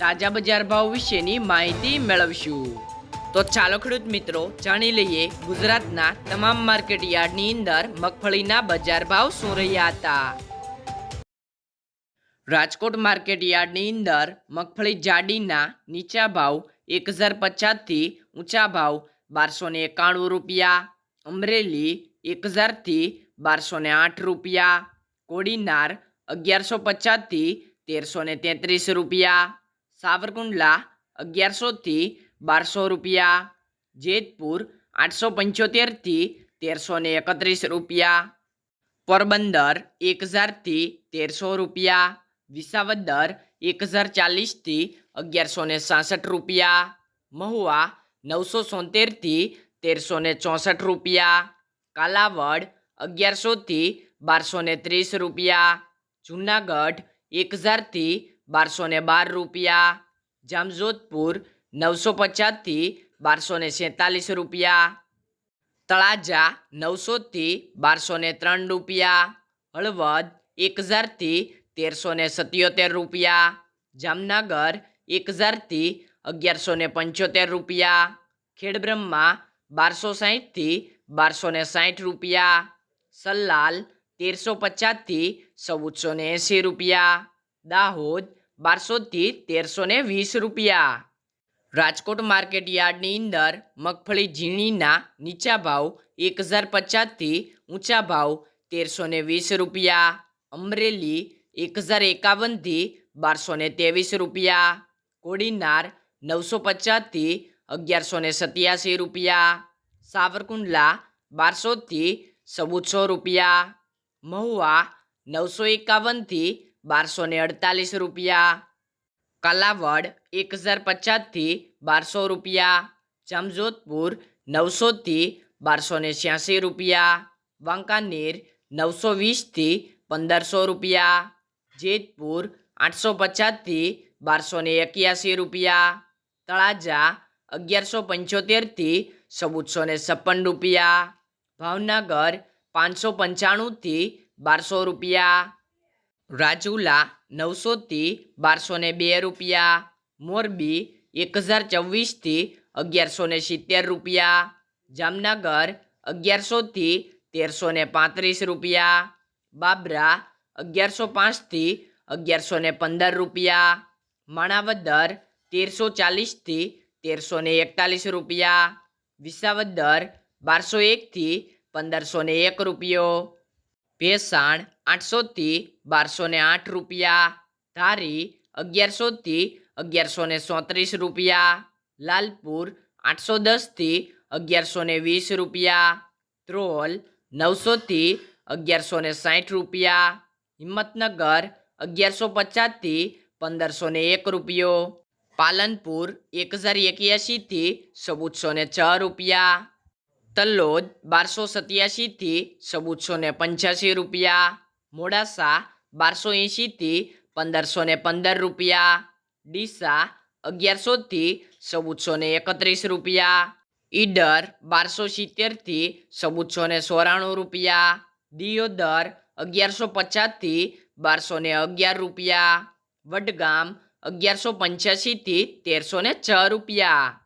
તાજા બજાર ભાવ વિશેની માહિતી મેળવશું. તો ચાલો ખેડૂત મિત્રો, જાણી લઈએ ગુજરાતના તમામ માર્કેટ યાર્ડની અંદર મગફળીના બજાર ભાવ શું રહ્યા હતા. રાજકોટ માર્કેટ યાર્ડની અંદર મગફળી જાડીના નીચા ભાવ એક હજાર પચાસથી ઊંચા ભાવ બારસો ને એકાણું રૂપિયા, અમરેલી એક હજારથી બારસો ને આઠ રૂપિયા, કોડીનાર અગિયારસો પચાસથી તેરસો ને તેત્રીસ રૂપિયા સાવરકુંડલા અગિયારસોથી બારસો રૂપિયા, જેતપુર આઠસો પંચોતેરથી તેરસો ને એકત્રીસ રૂપિયા, પોરબંદર એક હજારથી તેરસો રૂપિયા, વિસાવદર એક હજાર ચાલીસથી અગિયારસો ને સાસઠ રૂપિયા, મહુવા નવસો સોતેરથી તેરસો ને ચોસઠ રૂપિયા, કાલાવડ અગિયારસોથી બારસો ને ત્રીસ રૂપિયા, જુનાગઢ એક હજારથી બારસો ને બાર રૂપિયા, જામજોધપુર નવસો પચાસથી બારસો ને સેતાલીસ રૂપિયા, તળાજા નવસોથી બારસો ને ત્રણ રૂપિયા, હળવદ એક હજારથી તેરસો ને સત્યોતેર રૂપિયા, જામનગર એક હજારથી અગિયારસો ને પંચોતેર રૂપિયા, ખેડબ્રહ્મા બારસો સાહીઠથી બારસો ને સાહીઠ રૂપિયા, સલ્લાલ તેરસો પચાસથી ચૌદસો ને એંસી રૂપિયા, દાહોદ બારસોથી તેરસો ને વીસ રૂપિયા. રાજકોટ માર્કેટ યાર્ડની અંદર મગફળી ઝીણીના નીચા ભાવ એક હજાર પચાસથી ઊંચા ભાવ તેરસો ને વીસ રૂપિયા. અમરેલી એક હજાર એકાવનથી બારસો ને ત્રેવીસ રૂપિયા. કોડીનાર નવસો પચાસથી અગિયારસો ને સત્યાસી રૂપિયા. સાવરકુંડલા બારસોથી ચૌદસો રૂપિયા. મહુવા નવસો એકાવનથી બારસો ને અડતાલીસ રૂપિયા. કાલાવડ એક હજાર પચાસથી બારસો રૂપિયા. જામજોધપુર નવસોથી બારસો ને છ્યાસી રૂપિયા. વાંકાનેર નવસો વીસથી પંદરસો રૂપિયા. જેતપુર આઠસો પચાસથી બારસો ને એક્યાસી રૂપિયા. તળાજા અગિયારસો પંચોતેરથી ચૌદસો ને છપ્પન રૂપિયા. ભાવનગર પાંચસો પંચાણુંથી બારસો રૂપિયા. રાજુલા નવસોથી બારસો ને બે રૂપિયા, મોરબી એક હજાર ચોવીસથી અગિયારસો ને સિત્તેર રૂપિયા, જામનગર અગિયારસોથી તેરસો ને પાંત્રીસ રૂપિયા, બાબરા અગિયારસો પાંચથી અગિયારસો ને પંદર રૂપિયા, માણાવદર તેરસો ચાલીસથી તેરસો ને એકતાલીસ રૂપિયા, વિસાવદર બારસો એકથી પંદરસો ને એક રૂપિયો. ભેસાણ આઠસોથી બારસો ને આઠ રૂપિયા. ધારી અગિયારસોથી અગિયારસો ને સોત્રીસ રૂપિયા. લાલપુર આઠસો દસથી અગિયારસો ને વીસ રૂપિયા. ત્રોલ નવસોથી અગિયારસો ને સાઠ રૂપિયા. હિંમતનગર અગિયારસો પચાસથી પંદરસો ને એક રૂપિયો. પાલનપુર એક હજાર એક્યાસીથી ચૌદસો ને છ રૂપિયા. તલ્લોદ બારસો સત્યાસીથી ચૌદસો ને પંચ્યાસી રૂપિયા, મોડાસા બારસો એંશીથી પંદરસો ને પંદર રૂપિયા, ડીસા અગિયારસોથી ચૌદસો ને એકત્રીસ રૂપિયા, ઈડર બારસો સિત્તેરથી ચૌદસો ને ચોરાણું રૂપિયા, દિયોદર અગિયારસો પચાસથી બારસો ને અગિયાર રૂપિયા, વડગામ અગિયારસો પંચ્યાસીથી તેરસો ને છ રૂપિયા.